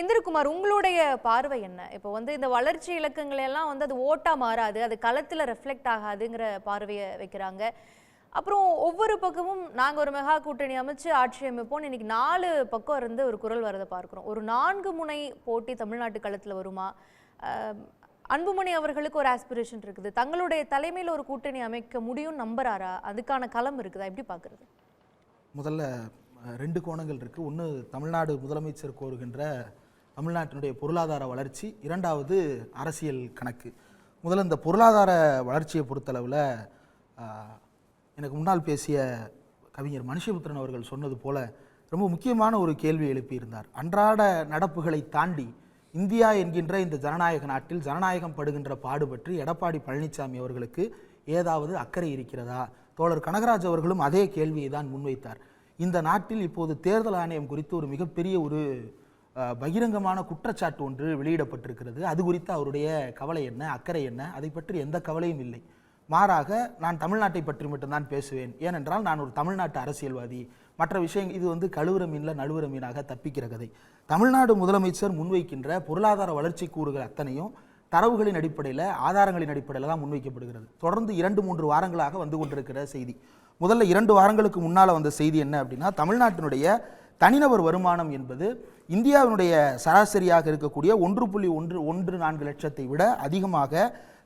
இந்திரகுமார் உங்களுடைய பார்வை என்ன? இப்போ வந்து இந்த வளர்ச்சி இலக்கங்கள் எல்லாம் வந்து அது ஓட்டா மாறாது அது களத்தில் ரெஃப்ளெக்ட் ஆகாதுங்கிற பார்வையை வைக்கிறாங்க. அப்புறம் ஒவ்வொரு பக்கமும் நாங்கள் ஒரு மெகா கூட்டணி அமைச்சு ஆட்சி அமைப்போம் இன்னைக்கு நாலு பக்கம் இருந்து ஒரு குரல் வரதை பார்க்குறோம். ஒரு நான்கு முனை போட்டி தமிழ்நாட்டு களத்தில் வருமா? அன்புமணி அவர்களுக்கு ஒரு ஆஸ்பிரேஷன் இருக்குது. தங்களுடைய தலைமையில் ஒரு கூட்டணி அமைக்க முடியும் நம்புறாரா? அதுக்கான களம் இருக்குதா? எப்படி பார்க்குறது? முதல்ல ரெண்டு கோணங்கள் இருக்குது ஒன்று தமிழ்நாடு முதலமைச்சர் கோருகின்ற தமிழ்நாட்டினுடைய பொருளாதார வளர்ச்சி இரண்டாவது அரசியல் கணக்கு. முதல்ல இந்த பொருளாதார வளர்ச்சியை பொறுத்தளவில் எனக்கு முன்னால் பேசிய கவிஞர் மனுஷபுத்திரன் அவர்கள் சொன்னது போல ரொம்ப முக்கியமான ஒரு கேள்வி எழுப்பியிருந்தார். அன்றாட நடப்புகளை தாண்டி இந்தியா என்கின்ற இந்த ஜனநாயக நாட்டில் ஜனநாயகம் படுகின்ற பாடு பற்றி எடப்பாடி பழனிசாமி அவர்களுக்கு ஏதாவது அக்கறை இருக்கிறதா? தோழர் கனகராஜ் அவர்களும் அதே கேள்வியை தான் முன்வைத்தார். இந்த நாட்டில் இப்போது தேர்தல் ஆணையம் குறித்து ஒரு மிகப்பெரிய ஒரு பகிரங்கமான குற்றச்சாட்டு ஒன்று வெளியிடப்பட்டிருக்கிறது. அது குறித்து அவருடைய கவலை என்ன அக்கறை என்ன அதை பற்றி எந்த கவலையும் இல்லை. மாறாக நான் தமிழ்நாட்டை பற்றி மட்டும்தான் பேசுவேன். ஏனென்றால் நான் ஒரு தமிழ்நாட்டு அரசியல்வாதி. மற்ற விஷயம் இது வந்து கழுவுற மீனில் நழுவுற மீனாக தப்பிக்கிற கதை. தமிழ்நாடு முதலமைச்சர் முன்வைக்கின்ற பொருளாதார வளர்ச்சி கூறுகள் அத்தனையும் தரவுகளின் அடிப்படையில் ஆதாரங்களின் அடிப்படையில் தான் முன்வைக்கப்படுகிறது. தொடர்ந்து இரண்டு மூன்று வாரங்களாக வந்து கொண்டிருக்கிற செய்தி. முதல்ல இரண்டு வாரங்களுக்கு முன்னால் வந்த செய்தி என்ன அப்படின்னா தமிழ்நாட்டினுடைய தனிநபர் வருமானம் என்பது இந்தியாவினுடைய சராசரியாக இருக்கக்கூடிய ஒன்று புள்ளி ஒன்று ஒன்று நான்கு லட்சத்தை விட அதிகமாக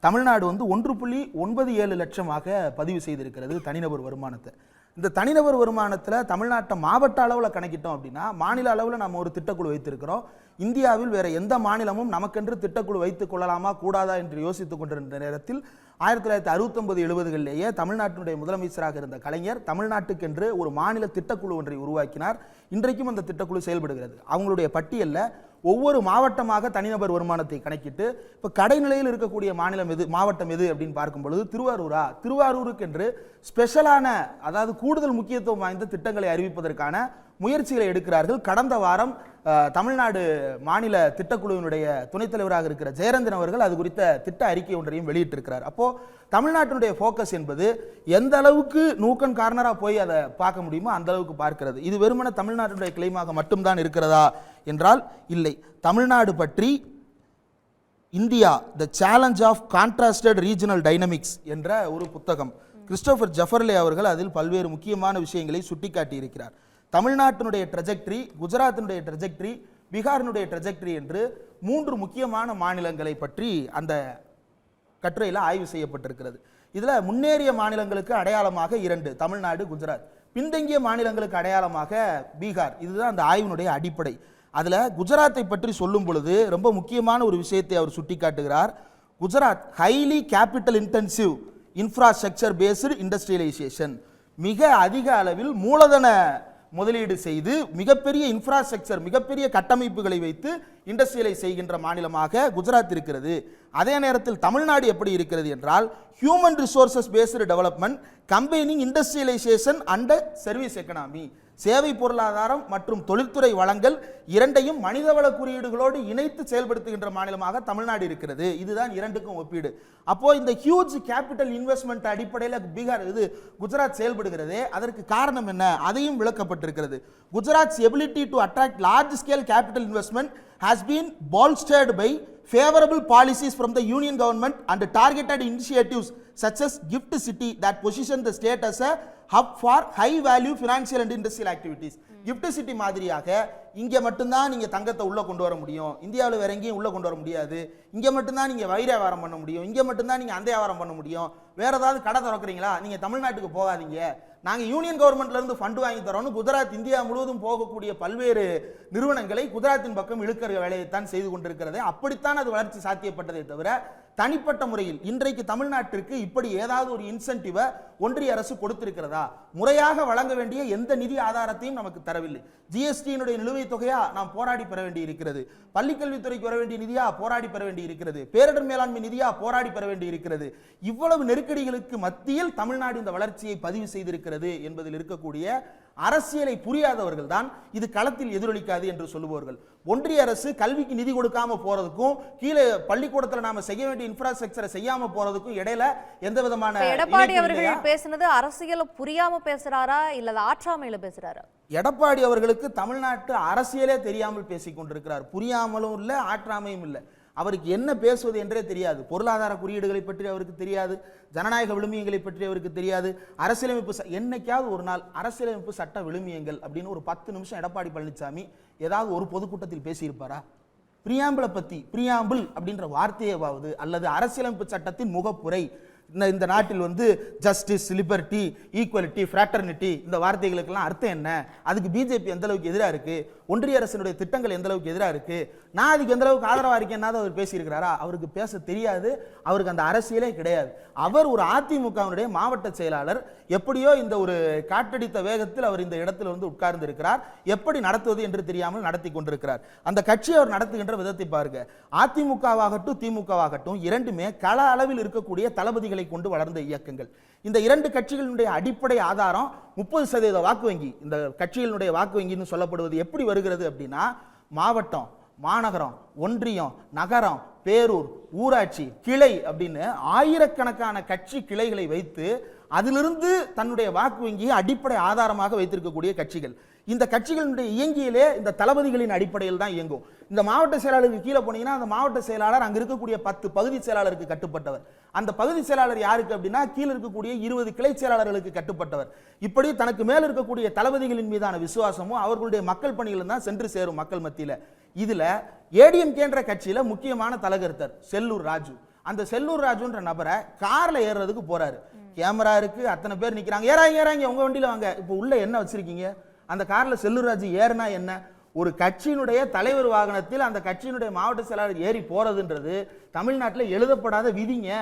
தமிழ்நாடு வந்து ஒன்று புள்ளி ஒன்பது ஏழு லட்சமாக பதிவு செய்திருக்கிறது தனிநபர் வருமானத்தை. இந்த தனிநபர் வருமானத்தில் தமிழ்நாட்டை மாவட்ட அளவில் கணக்கிட்டோம் அப்படின்னா மாநில அளவில் நம்ம ஒரு திட்டக்குழு வைத்திருக்கிறோம். இந்தியாவில் வேற எந்த மாநிலமும் நமக்கென்று திட்டக்குழு வைத்துக் கொள்ளலாமா கூடாதா என்று யோசித்துக் கொண்டிருந்த நேரத்தில் ஆயிரத்தி தொள்ளாயிரத்தி அறுபத்தொன்பது எழுபதுகளிலேயே தமிழ்நாட்டினுடைய முதலமைச்சராக இருந்த கலைஞர் தமிழ்நாட்டுக்கென்று ஒரு மாநில திட்டக்குழு ஒன்றை உருவாக்கினார். இன்றைக்கும் அந்த திட்டக்குழு செயல்படுகிறது. அவங்களுடைய பட்டியலில் ஒவ்வொரு மாவட்டமாக தனிநபர் வருமானத்தை கணக்கிட்டு இப்போ கடைநிலையில் இருக்கக்கூடிய மாநிலம் எது மாவட்டம் எது அப்படின்னு பார்க்கும் பொழுது திருவாரூரா திருவாரூருக்கென்று ஸ்பெஷலான அதாவது கூடுதல் முக்கியத்துவம் வாய்ந்த திட்டங்களை அறிவிப்பதற்கான முயற்சிகளை எடுக்கிறார்கள். கடந்த வாரம் தமிழ்நாடு மாநில திட்டக்குழுவினுடைய துணைத் தலைவராக இருக்கிற ஜெயரந்தன் அவர்கள் அது குறித்த திட்ட அறிக்கை ஒன்றையும் வெளியிட்டிருக்கிறார். அப்போது தமிழ்நாட்டினுடைய ஃபோக்கஸ் என்பது எந்த அளவுக்கு நூக்கன் கார்னராக போய் அதை பார்க்க முடியுமோ அந்த அளவுக்கு பார்க்கிறது. இது வெறுமனே தமிழ்நாட்டினுடைய கிளைமாக மட்டும்தான் இருக்கிறதா என்றால் இல்லை. தமிழ்நாடு பற்றி India the challenge of contrasted regional dynamics என்ற ஒரு புத்தகம். கிறிஸ்டோபர் ஜஃபர்லே அவர்கள் அதில் பல்வேறு முக்கியமான விஷயங்களை சுட்டிக்காட்டியிருக்கிறார். இருக்கிறார் தமிழ்நாட்டினுடைய ட்ரெஜெக்டரி குஜராத்தினுடைய ட்ரெஜெக்டரி பீகாரினுடைய ட்ரெஜெக்டரி என்று மூன்று முக்கியமான மாநிலங்களை பற்றி அந்த கட்டுரையில் ஆய்வு செய்யப்பட்டிருக்கிறது. இதில் முன்னேறிய மாநிலங்களுக்கு அடையாளமாக இரண்டு தமிழ்நாடு குஜராத். பின்தங்கிய மாநிலங்களுக்கு அடையாளமாக பீகார். இதுதான் அந்த ஆய்வினுடைய அடிப்படை. அதில் குஜராத்தை பற்றி சொல்லும் பொழுது ரொம்ப முக்கியமான ஒரு விஷயத்தை அவர் சுட்டிக்காட்டுகிறார். Gujarat highly capital intensive infrastructure based industrialisation மிக அதிக அளவில் மூலதன முதலீடு செய்து மிகப்பெரிய இன்ஃப்ராஸ்ட்ரக்சர் மிகப்பெரிய கட்டமைப்புகளை வைத்து இண்டஸ்ட்ரியலை செய்கின்ற மாநிலமாக குஜராத் இருக்கிறது. அதே நேரத்தில் தமிழ்நாடு எப்படி இருக்கிறது என்றால் human resources based development combining industrialisation and service economy சேவை பொருளாதாரம் மற்றும் தொழில்துறை வளங்கள் இரண்டையும் மனிதவள குறியீடுகளோடு இணைத்து செயல்படுத்துகின்ற மாநிலமாக தமிழ்நாடு இருக்கிறது. இதுதான் இரண்டுக்கும் ஒப்பீடு. அப்போ இந்த ஹியூஜ் கேபிட்டல் இன்வெஸ்ட்மெண்ட் அடிப்படையில் பீகார் இது குஜராத் செயல்படுகிறதே. அதற்கு காரணம் என்ன? அதையும் விளக்கப்பட்டிருக்கிறது. Gujarat's ability to attract large scale capital investment has been bolstered by favorable policies from the union government and targeted initiatives such as gift city that position the state as a hub for high value financial and industrial activities. GIFT City மாதிரியாக இங்கே மட்டும்தான் நீங்கள் தங்கத்தை உள்ளே கொண்டு வர முடியும். இந்தியாவில் வேற எங்கேயும் உள்ளே கொண்டு வர முடியாது. இங்கே மட்டும்தான் நீங்கள் வைர வியாபாரம் பண்ண முடியும். இங்கே மட்டும்தான் நீங்கள் அந்த வியாபாரம் பண்ண முடியும். வேறு ஏதாவது கடை திறக்கிறீங்களா? நீங்கள் தமிழ்நாட்டுக்கு போகாதீங்க. நாங்கள் யூனியன் கவர்மெண்ட்லேருந்து ஃபண்டு வாங்கி தரோம்னு குஜராத் இந்தியா முழுவதும் போகக்கூடிய பல்வேறு நிறுவனங்களை குஜராத்தின் பக்கம் இழுக்கிற வேலையைத்தான் செய்து கொண்டிருக்கிறது. அப்படித்தான் அது வளர்ச்சி சாத்தியப்பட்டதே தவிர தனிப்பட்ட முறையில் இன்றைக்கு தமிழ்நாட்டிற்கு இப்படி ஏதாவது ஒரு இன்சென்டிவை ஒன்றிய அரசு கொடுத்திருக்கிறதா? முறையாக வழங்க வேண்டிய எந்த நிதி ஆதாரத்தையும் நமக்கு தரவில்லை. ஜிஎஸ்டியினுடைய நிலுவைத் தொகையா நாம் போராடி பெற வேண்டி இருக்கிறது. பள்ளிக்கல்வித்துறைக்கு வர வேண்டிய நிதியா போராடி பெற வேண்டி இருக்கிறது. பேரிடர் மேலாண்மை நிதியா போராடி பெற வேண்டி இருக்கிறது. இவ்வளவு நெருக்கடிகளுக்கு மத்தியில் தமிழ்நாடு இந்த வளர்ச்சியை பதிவு செய்திருக்கிறது என்பதில் இருக்கக்கூடிய அரசியலை புரியாதவர்கள் தான் இது களத்தில் எதிரொலிக்காது என்று சொல்லுபவர்கள். ஒன்றிய அரசு கல்விக்கு நிதி கொடுக்காம போறதுக்கும் கீழே பள்ளிக்கூடத்துல நாம செய்ய வேண்டிய இன்ஃப்ராஸ்ட்ரக்சரை செய்யாம போறதுக்கும் இடையில எந்த விதமான எடப்பாடி அவர்கள்? பேசுனது அரசியல புரியாம பேசுறாரா இல்ல ஆற்றாமையில பேசுறாரா? எடப்பாடி அவர்களுக்கு தமிழ்நாட்டு அரசியலே தெரியாமல் பேசிக் கொண்டிருக்கிறார் புரியாமலும் இல்லை ஆற்றாமையும் இல்லை. அவருக்கு என்ன பேசுவது என்றே தெரியாது. பொருளாதார குறியீடுகளை பற்றி அவருக்கு தெரியாது. ஜனநாயக விழுமியங்களை பற்றி அவருக்கு தெரியாது. அரசியலமைப்பு ச- என்னைக்காவது ஒரு நாள் அரசியலமைப்பு சட்ட விழுமியங்கள் அப்படின்னு ஒரு பத்து நிமிஷம் எடப்பாடி பழனிசாமி ஏதாவது ஒரு பொதுக்கூட்டத்தில் பேசியிருப்பாரா? பிரியாம்பிளை பற்றி பிரியாம்பிள் அப்படின்ற வார்த்தையவாவது அல்லது அரசியலமைப்பு சட்டத்தின் முகப்புரை இந்த இந்த நாட்டில் வந்து ஜஸ்டிஸ் லிபர்ட்டி ஈக்குவலிட்டி ஃப்ராட்டர்னிட்டி இந்த வார்த்தைகளுக்கெல்லாம் அர்த்தம் என்ன? அதுக்கு பிஜேபி எந்த அளவுக்கு எதிராக இருக்குது ஒன்றிய அரசினுடைய திட்டங்கள் எந்த அளவுக்கு எதிராக இருக்கு? நான் அதுக்கு எந்த அளவுக்கு ஆதரவாக இருக்கேன்னாவது அவர் பேசியிருக்கிறாரா? அவருக்கு பேச தெரியாது. அவருக்கு அந்த அரசியலே கிடையாது. அவர் ஒரு அதிமுகவினுடைய மாவட்ட செயலாளர். எப்படியோ இந்த ஒரு காற்றடித்த வேகத்தில் அவர் இந்த இடத்துல வந்து உட்கார்ந்து இருக்கிறார் எப்படி நடத்துவது என்று தெரியாமல் நடத்தி கொண்டிருக்கிறார். அந்த கட்சியை அவர் நடத்துகின்ற விதத்தை பாருங்க. அதிமுகவாகட்டும் திமுகவாகட்டும் இரண்டுமே கள அளவில் இருக்கக்கூடிய தளபதிகளை கொண்டு வளர்ந்த இயக்கங்கள். இந்த இரண்டு கட்சிகளினுடைய அடிப்படை ஆதாரம் முப்பது சதவீத வாக்கு வங்கி. இந்த கட்சிகளினுடைய வாக்கு வங்கின்னு சொல்லப்படுவது எப்படி வருகிறது அப்படின்னா மாவட்டம் மாநகரம் ஒன்றியம் நகரம் பேரூர் ஊராட்சி கிளை அப்படின்னு ஆயிரக்கணக்கான கட்சி கிளைகளை வைத்து அதிலிருந்து தன்னுடைய வாக்கு வங்கியை அடிப்படை ஆதாரமாக வைத்திருக்கக்கூடிய கட்சிகள். இந்த கட்சிகளினுடைய இயங்கியலே இந்த தளபதிகளின் அடிப்படையில் தான் இயங்கும். இந்த மாவட்ட செயலாளருக்கு கீழே போனீங்கன்னா அந்த மாவட்ட செயலாளர் அங்க இருக்கக்கூடிய பத்து பகுதி செயலாளருக்கு கட்டுப்பட்டவர். அந்த பகுதி செயலாளர் யாருக்கு அப்படின்னா கீழே இருக்கக்கூடிய இருபது கிளை செயலாளர்களுக்கு கட்டுப்பட்டவர். இப்படி தனக்கு மேல் இருக்கக்கூடிய தளபதிகளின் மீதான விசுவாசமும் அவர்களுடைய மக்கள் பணிகளும் தான் சென்று சேரும் மக்கள் மத்தியில. இதுல ஏடிஎம்கேன்ற கட்சியில முக்கியமான தலகர்த்தர் செல்லூர் ராஜு. அந்த செல்லூர் ராஜுன்ற நபரை கார்ல ஏறுறதுக்கு போறாரு. கேமரா இருக்கு அத்தனை பேர் நிக்கிறாங்க. ஏறாங்க ஏறாங்க உங்க வண்டியில வாங்க. இப்போ உள்ள என்ன வச்சிருக்கீங்க? அந்த காரில் செல்லுராஜ் ஏறுனா ஏறினா என்ன? ஒரு கட்சியினுடைய தலைவர் வாகனத்தில் அந்த கட்சியினுடைய மாவட்ட செயலாளர் ஏறி போறதுன்றது தமிழ்நாட்டில் எழுதப்படாத விதிங்க.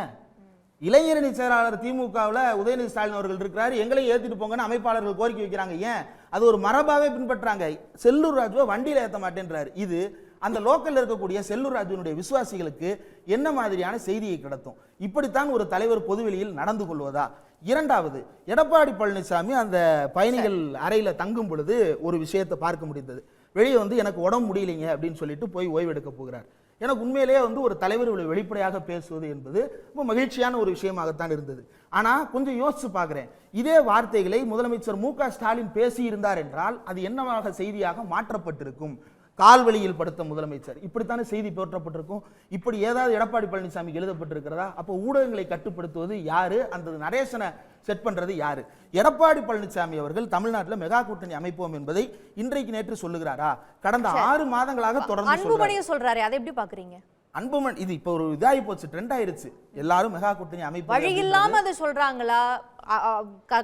இளைஞரணி செயலாளர் திமுகவில் உதயநிதி ஸ்டாலின் அவர்கள் இருக்கிறாரு. எங்களையும் ஏற்றிட்டு போங்கன்னு அமைப்பாளர்கள் கோரிக்கை வைக்கிறாங்க. ஏன்? அது ஒரு மரபாவே பின்பற்றாங்க. செல்லூர் ராஜுவை வண்டியில் ஏற்ற மாட்டேன்றாரு. இது அந்த லோக்கலில் இருக்கக்கூடிய செல்லூர் ராஜுனுடைய விசுவாசிகளுக்கு என்ன மாதிரியான செய்தியை கிடத்தும்? இப்படித்தான் ஒரு தலைவர் பொதுவெளியில் நடந்து கொள்வதா? இரண்டாவது எடப்பாடி பழனிசாமி அந்த பயணிகள் அறையில தங்கும் பொழுது ஒரு விஷயத்தை பார்க்க முடிந்தது. வெளியே வந்து எனக்கு உடம்பு முடியலைங்க அப்படின்னு சொல்லிட்டு போய் ஓய்வெடுக்க போகிறார். எனக்கு உண்மையிலேயே வந்து ஒரு தலைவர் இவ்வளவு வெளிப்படையாக பேசுவது என்பது ரொம்ப மகிழ்ச்சியான ஒரு விஷயமாகத்தான் இருந்தது. ஆனா கொஞ்சம் யோசிச்சு பார்க்கிறேன். இதே வார்த்தைகளை முதலமைச்சர் மு க ஸ்டாலின் பேசியிருந்தார் என்றால் அது என்னவாக செய்தியாக மாற்றப்பட்டிருக்கும்? கால்வழியில் படுத்த முதலமைச்சர். இப்படித்தானே செய்தி போற்றப்பட்டிருக்கும். இப்படி ஏதாவது எடப்பாடி பழனிசாமி எழுதப்பட்டிருக்கிறதா? அப்போ ஊடகங்களை கட்டுப்படுத்துவது யாரு? அந்த நரேசனை செட் பண்றது யாரு? எடப்பாடி பழனிசாமி அவர்கள் தமிழ்நாட்டில் மெகா கூட்டணி அமைப்போம் என்பதை இன்றைக்கு நேற்று சொல்லுகிறாரா? கடந்த ஆறு மாதங்களாக தொடர்ந்து சொல்றாரு. அதை எப்படி பாக்குறீங்க? அன்புமன் இது இப்போ ஒரு இதாகி போச்சு ட்ரெண்ட் ஆயிருச்சு. எல்லாரும் மெகா கூட்டணி அமைப்பு வழி இல்லாம அதை சொல்றாங்களா?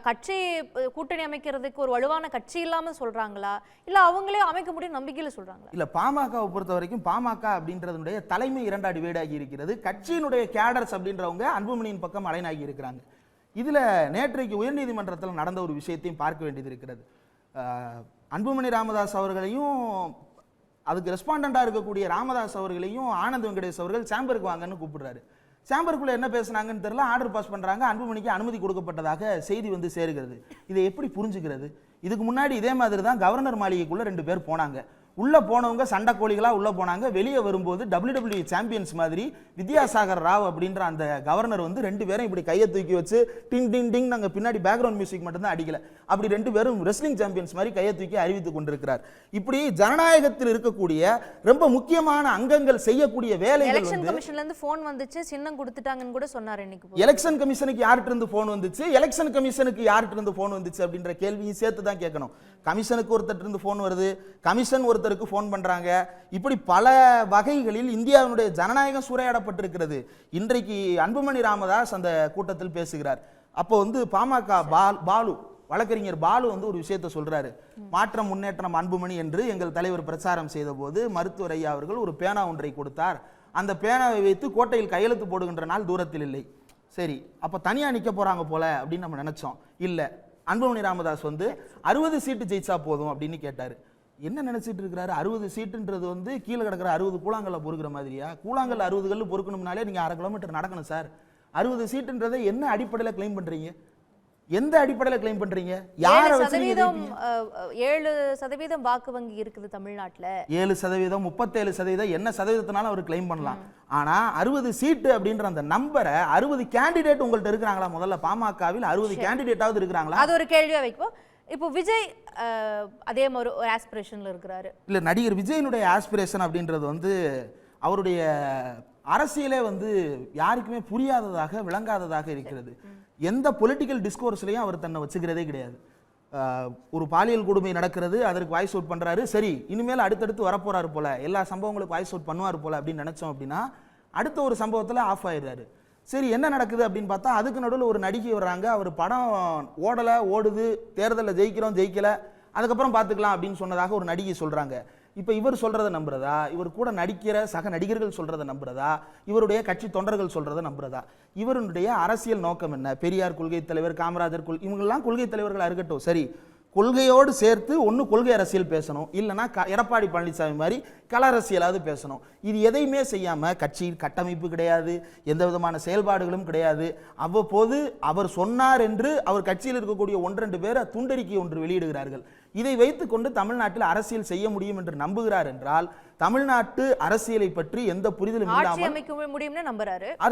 கட்சி கூட்டணி அமைக்கிறதுக்கு ஒரு வலுவான கட்சி இல்லாமல் சொல்றாங்களா? இல்ல அவங்களே அமைக்க முடியும் நம்பிக்கையில சொல்றாங்களா? இல்ல பாமகவை பொறுத்த வரைக்கும் பாமக அப்படின்றதுடைய தலைமை இரண்டாடி வீடாகி இருக்கிறது. கட்சியினுடைய கேடர்ஸ் அப்படின்றவங்க அன்புமணியின் பக்கம் அலைனாகி இருக்கிறாங்க. இதுல நேற்றைக்கு உயர்நீதிமன்றத்தில் நடந்த ஒரு விஷயத்தையும் பார்க்க வேண்டியது இருக்கிறது. அன்புமணி ராமதாஸ் அவர்களையும் அதுக்கு ரெஸ்பாண்டண்டா இருக்கக்கூடிய ராமதாஸ் அவர்களையும் ஆனந்த் வெங்கடேஷ் அவர்கள் சேம்பருக்கு வாங்கன்னு கூப்பிடுறாரு. சாம்பருக்குள்ளே என்ன பேசுனாங்கன்னு தெரியல ஆர்டர் பாஸ் பண்ணுறாங்க அன்புமணிக்கு அனுமதி கொடுக்கப்பட்டதாக செய்தி வந்து சேருகிறது. இதை எப்படி புரிஞ்சுக்கிறது? இதுக்கு முன்னாடி இதே மாதிரி தான் கவர்னர் மாளிகைக்குள்ளே ரெண்டு பேர் போனாங்க. உள்ள போனவங்க சண்டை கோழிகளா உள்ள போனாங்க. வெளியே வரும்போது WWE சாம்பியன்ஸ் மாதிரி வித்யாசாகர் ராவ் அப்படின்ற அந்த கவர்னர் வந்து ரெண்டு பேரும் இப்படி கையை தூக்கி வச்சு டிங் டிங் டிங் நாங்க பின்னாடி பேக்ரவுண்ட் மியூசிக் மட்டும் தான் அடிக்கல. அப்படி ரெண்டு பேரும் ரெஸ்லிங் சாம்பியன்ஸ் மாதிரி கையை தூக்கி அறிவித்துக் கொண்டிருக்கிறார். இப்படி ஜனநாயகத்தில் இருக்கக்கூடிய ரொம்ப முக்கியமான அங்கங்கள் செய்யக்கூடிய வேலைகள் எலெக்ஷன் கமிஷன்ல இருந்து போன் வந்துச்சு. சின்னம் கொடுத்துட்டாங்கன்னு கூட சொன்னாரு இன்னைக்கு. எலெக்ஷன் கமிஷனுக்கு யார்கிட்ட இருந்து போன் வந்துச்சு? எலெக்ஷன் கமிஷனுக்கு யார்கிட்ட இருந்து போன் வந்துச்சு அப்படின்ற கேள்வியும் சேர்த்து தான் கேட்கணும். கமிஷனுக்கு ஒருத்தர் இருந்து போன் வருது. கமிஷன் ஒருத்தருக்கு ஃபோன் பண்ணுறாங்க இப்படி பல வகைகளில் இந்தியாவினுடைய ஜனநாயகம் சூறையாடப்பட்டிருக்கிறது. இன்றைக்கு அன்புமணி ராமதாஸ் அந்த கூட்டத்தில் பேசுகிறார். அப்போ வந்து பாமக பால் பாலு வழக்கறிஞர் பாலு வந்து ஒரு விஷயத்த சொல்றாரு. மாற்றம் முன்னேற்றம் அன்புமணி என்று எங்கள் தலைவர் பிரச்சாரம் செய்த போது மருத்துவர் ஐயா அவர்கள் ஒரு பேனா ஒன்றை கொடுத்தார். அந்த பேனாவை வைத்து கோட்டையில் கையெழுத்து போடுகின்ற நாள் தூரத்தில் இல்லை. சரி அப்ப தனியா நிக்க போறாங்க போல அப்படின்னு நம்ம நினைச்சோம். இல்ல அன்புமணி ராமதாஸ் வந்து அறுபது சீட்டு ஜெயிச்சா போதும் அப்படின்னு கேட்டாரு. என்ன நினைச்சிட்டு இருக்கிறாரு? அறுபது சீட்டுன்றது வந்து கீழே கிடக்கிற அறுபது கூழாங்கல்ல பொறுக்கிற மாதிரியா? கூழாங்கல் அறுபது கல்லு பொறுக்கணும்னாலே நீங்க அரை கிலோமீட்டர் நடக்கணும் சார். அறுபது சீட்டுன்றதை என்ன அடிப்படையில் கிளைம் பண்றீங்க? எந்த அடிப்படையில் கிளைம் பண்றீங்க? யாரை சதவீதம் ஏழு சதவீதம் வாக்கு வங்கி இருக்குது தமிழ்நாட்டுல. ஏழு சதவீதம் முப்பத்தேழு சதவீதம் என்ன சதவீதத்தினாலும் அவர் கிளைம் பண்ணலாம். ஆனா அறுபது சீட்டு அப்படின்ற அந்த நம்பரை அறுபது கேண்டிடேட் உங்கள்ட்ட இருக்கிறாங்களா முதல்ல? பாமகவில் அறுபது கேண்டிடேட்டாவது இருக்கிறாங்களா? அது ஒரு கேள்வியா வைப்போம் இப்போ விஜய் அதே மாதிரி ஒரு ஆஸ்பிரேஷனில் இருக்கிறாரு. இல்லை நடிகர் விஜயனுடைய ஆஸ்பிரேஷன் அப்படின்றது வந்து அவருடைய அரசியலே வந்து யாருக்குமே புரியாததாக விளங்காததாக இருக்கிறது. எந்த பொலிட்டிக்கல் டிஸ்கோர்ஸ்லையும் அவர் தன்னை வச்சுக்கிறதே கிடையாது. ஒரு பாலியல் கொடுமை நடக்கிறது அதற்கு வாய்ஸ் அவுட் பண்ணுறாரு சரி இனிமேல் அடுத்தடுத்து வரப்போறாரு போல எல்லா சம்பவங்களுக்கும் வாய்ஸ் அவுட் பண்ணுவார் போல அப்படின்னு நினச்சோம் அப்படின்னா அடுத்த ஒரு சம்பவத்தில் ஆஃப் ஆயிடுறாரு. சரி என்ன நடக்குது அப்படின்னு பார்த்தா அதுக்கு நடுவில் ஒரு நடிகை வர்றாங்க. அவர் படம் ஓடலை ஓடுது தேர்தலில் ஜெயிக்கிறோம் ஜெயிக்கலை அதுக்கப்புறம் பார்த்துக்கலாம் அப்படின்னு சொன்னதாக ஒரு நடிகை சொல்கிறாங்க இப்போ இவர் சொல்கிறத நம்புறதா? இவர் கூட நடிக்கிற சக நடிகர்கள் சொல்கிறத நம்புறதா? இவருடைய கட்சி தொண்டர்கள் சொல்கிறத நம்புறதா? இவருடைய அரசியல் நோக்கம் என்ன? பெரியார் கொள்கை தலைவர் காமராஜர் கொள் இவங்கெல்லாம் கொள்கை தலைவர்களாக இருக்கட்டும். சரி கொள்கையோடு சேர்த்து ஒன்று கொள்கை அரசியல் பேசணும். இல்லைன்னா க எடப்பாடி பழனிசாமி மாதிரி கள அரசியலாவது பேசணும். இது எதையுமே செய்யாமல் கட்சியின் கட்டமைப்பு கிடையாது எந்த விதமான செயல்பாடுகளும் கிடையாது. அவ்வப்போது அவர் சொன்னார் என்று அவர் கட்சியில் இருக்கக்கூடிய ஒன்றெண்டு பேரை துண்டறிக்கை ஒன்று வெளியிடுகிறார்கள். இதை வைத்துக்கொண்டு தமிழ்நாட்டில் அரசியல் செய்ய முடியும் என்று நம்புகிறார் என்றால் தமிழ்நாட்டு அரசியலை பற்றி எந்த புரிதலும் இல்லாமல்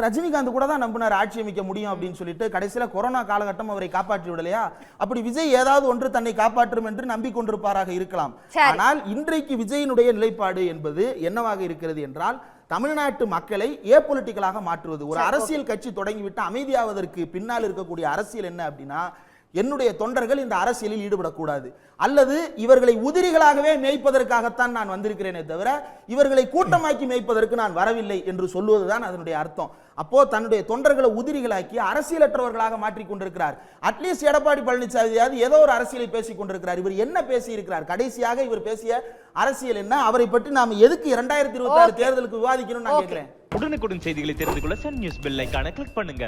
ரஜினிகாந்த் கூட தான் நம்பினார் ஆட்சி அமைக்க முடியும் அப்படின்னு சொல்லிட்டு கடைசியில கொரோனா காலகட்டம் அவரை காப்பாற்றி விடலையா? அப்படி விஜய் ஏதாவது ஒன்று தன்னை காப்பாற்றும் என்று நம்பிக்கொண்டிருப்பாராக இருக்கலாம். ஆனால் இன்றைக்கு விஜயினுடைய நிலைப்பாடு என்பது என்னவாக இருக்கிறது என்றால் தமிழ்நாட்டு மக்களை ஏபொலிட்டிக்கலாக மாற்றுவது. ஒரு அரசியல் கட்சி தொடங்கிவிட்டு அமைதியாவதற்கு பின்னால் இருக்கக்கூடிய அரசியல் என்ன அப்படின்னா என்னுடைய தொண்டர்கள் இந்த அரசியலில் ஈடுபடக்கூடாது. அல்லது இவர்களை உதிரிகளாகவே மேய்ப்பதற்காகத்தான் நான் வந்திருக்கிறேனே தவிர இவர்களை கூட்டமாக்கி மேய்ப்பதற்கு நான் வரவில்லை என்று சொல்லுவதுதான் அதனுடைய அர்த்தம். அப்போ தன்னுடைய தொண்டர்களை உதிரிகளாக்கி அரசியலற்றவர்களாக மாற்றிக் கொண்டிருக்கிறார். அட்லீஸ்ட் எடப்பாடி பழனிசாமியாவது ஏதோ ஒரு அரசியலை பேசிக் கொண்டிருக்கிறார். இவர் என்ன பேசி இருக்கிறார் கடைசியாக இவர் பேசிய அரசியல் என்ன? அவரை பற்றி நாம எதுக்கு இரண்டாயிரத்தி இருபத்தி ஆறு தேர்தலுக்கு விவாதிக்கணும்னு நான். கேட்கிறேன். உடனுக்குடன் செய்திகளை தெரிந்து கொள்ள சன் நியூஸ் பெல் கிளிக் பண்ணுங்க.